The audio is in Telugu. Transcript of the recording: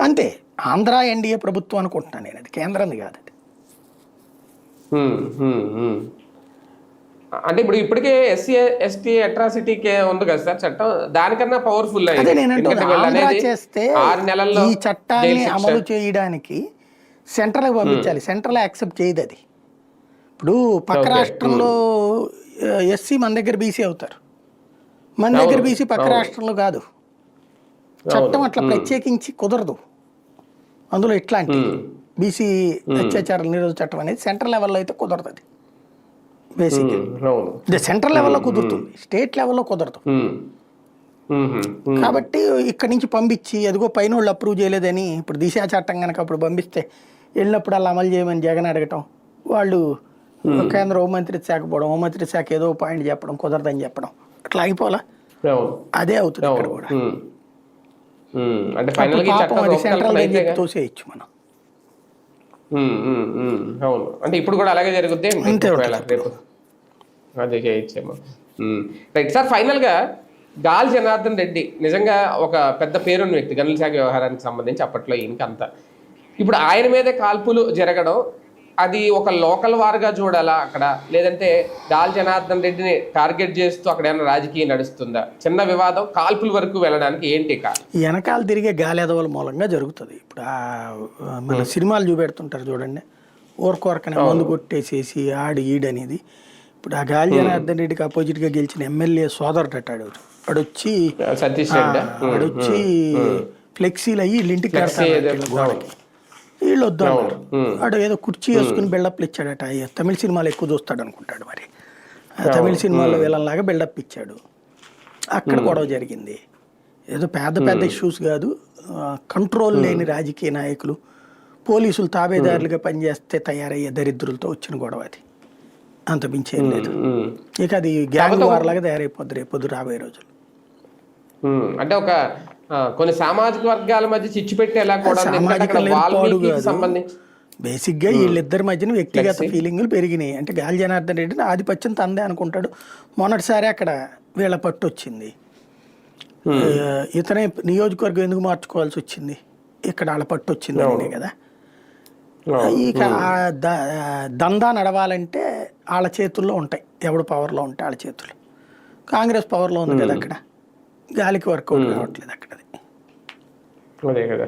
అంతే. ఆంధ్ర ఎన్డీఏ ప్రభుత్వం అనుకుంటున్నాను నేను. అది కేంద్రంది కాదు అది. అంటే ఇప్పుడు ఇప్పటికే ఎస్సీ ఎస్టీ అట్రాసిటీకి ఉంది కదా సార్ చట్టం? దానికన్నా పవర్ఫుల్ చేస్తే ఆరు నెలల్లో ఈ చట్టాన్ని. అమలు చేయడానికి సెంట్రల్కి పంపించాలి. సెంట్రల్ యాక్సెప్ట్ చేయదు అది. ఇప్పుడు పక్క. రాష్ట్రంలో ఎస్సీ మన దగ్గర బీసీ అవుతారు. మన దగ్గర బీసీ పక్క. రాష్ట్రంలో కాదు. చట్టం అట్లా ప్రత్యేకించి కుదరదు. అందులో ఇట్లాంటి హ్మ్. బీసీ అత్యాచారాల నిరోధక చట్టం అనేది సెంట్రల్ లెవెల్లో అయితే కుదరదు అది బేసిక్ సెంట్రల్ లెవెల్లో కుదురుతుంది. స్టేట్ లెవెల్లో కుదరదు. కాబట్టి ఇక్కడి నుంచి పంపించి అదిగో పైన వాళ్ళు అప్రూవ్ చేయలేదని ఇప్పుడు దిశా చట్టం కనుక అప్పుడు పంపిస్తే వెళ్ళినప్పుడు అలా అమలు చేయమని జగన్ అడగటం వాళ్ళు కేంద్ర హోంమంత్రి శాఖ పోవడం హోంమంత్రి శాఖ ఏదో పాయింట్ చెప్పడం కుదరదని చెప్పడం. అట్లా అయిపోలా అవును. అదే అవుతుంది ఇక్కడ కూడా. అంటే ఫైనల్గా? తోసేయచ్చు మనం. అవును అంటే ఇప్పుడు కూడా అలాగే జరుగుద్ది? అంతే అదే చేయొచ్చేమో. రైట్ సార్ ఫైనల్గా గాల్ జనార్దన్ రెడ్డి నిజంగా ఒక పెద్ద పేరున్న వ్యక్తి గనుల శాఖ వ్యవహారానికి సంబంధించి అప్పట్లో ఇంకంత ఇప్పుడు ఆయన మీదే కాల్పులు జరగడం అది ఒక లోకల్ వారుగా చూడాలా అక్కడ? లేదంటే గాల్ జనార్దన్ రెడ్డిని టార్గెట్ చేస్తూ అక్కడ ఏమైనా రాజకీయం నడుస్తుందా? చిన్న వివాదం కాల్పుల వరకు వెళ్ళడానికి ఏంటి వెనకాల తిరిగే గాలి ఎదవల మూలంగా జరుగుతుంది. ఇప్పుడు మన సినిమాలు చూపెడుతుంటారు చూడండి. ఊరకొరకనే మందు కొట్టేసేసి ఆడు ఈడనేది ఇప్పుడు ఆ గాలి జనార్దన్ రెడ్డికి అపోజిట్గా గెలిచిన ఎమ్మెల్యే సోదరుడు అట్టాడు రెడ్డి? ఆడొచ్చి ఫ్లెక్సీలు అయ్యి ఇంటికి కడతాడు గోడకి. వీళ్ళు వద్దు అన్నారు ఆడు ఏదో కుర్చీ వేసుకుని బిల్డప్ ఇచ్చాడట. అయ్య తమిళ సినిమాలు ఎక్కువ చూస్తాడు అనుకుంటాడు మరి. ఆ తమిళ సినిమాలో వీళ్ళలాగా బిల్డప్ ఇచ్చాడు. అక్కడ గొడవ జరిగింది. ఏదో పెద్ద పెద్ద ఇష్యూస్ కాదు. కంట్రోల్ లేని రాజకీయ నాయకులు పోలీసులు తాబేదారులుగా పనిచేస్తే తయారయ్యే దరిద్రులతో వచ్చిన గొడవ అది. అంత మించేం లేదు. ఇక అది గ్యాంగ్ వార్ లాగా తయారైపోద్ది రేపు పొద్దు రాబోయే రోజులు అంటే ఒక కొన్ని సామాజిక వర్గాల మధ్య చిచ్చు కూడా వాల్మీకి కాదు. సంబంధించి బేసిక్గా వీళ్ళిద్దరి మధ్యన వ్యక్తిగత ఫీలింగులు పెరిగినాయి. అంటే గాలి జనార్దన్ రెడ్డిని ఆధిపత్యం తందే అనుకుంటాడు. మొన్నటిసారి అక్కడ వీళ్ళ పట్టు వచ్చింది. ఇతనే నియోజకవర్గం ఎందుకు మార్చుకోవాల్సి వచ్చింది? ఇక్కడ వాళ్ళ పట్టు వచ్చింది అనే కదా. ఇక దందా నడవాలంటే వాళ్ళ చేతుల్లో ఉంటాయి. ఎవడు పవర్లో ఉంటే వాళ్ళ చేతులు. కాంగ్రెస్ పవర్లో ఉంది కదా అక్కడ. గాలికి వర్కౌట్ కావట్లేదు అక్కడ అది అదే కదా.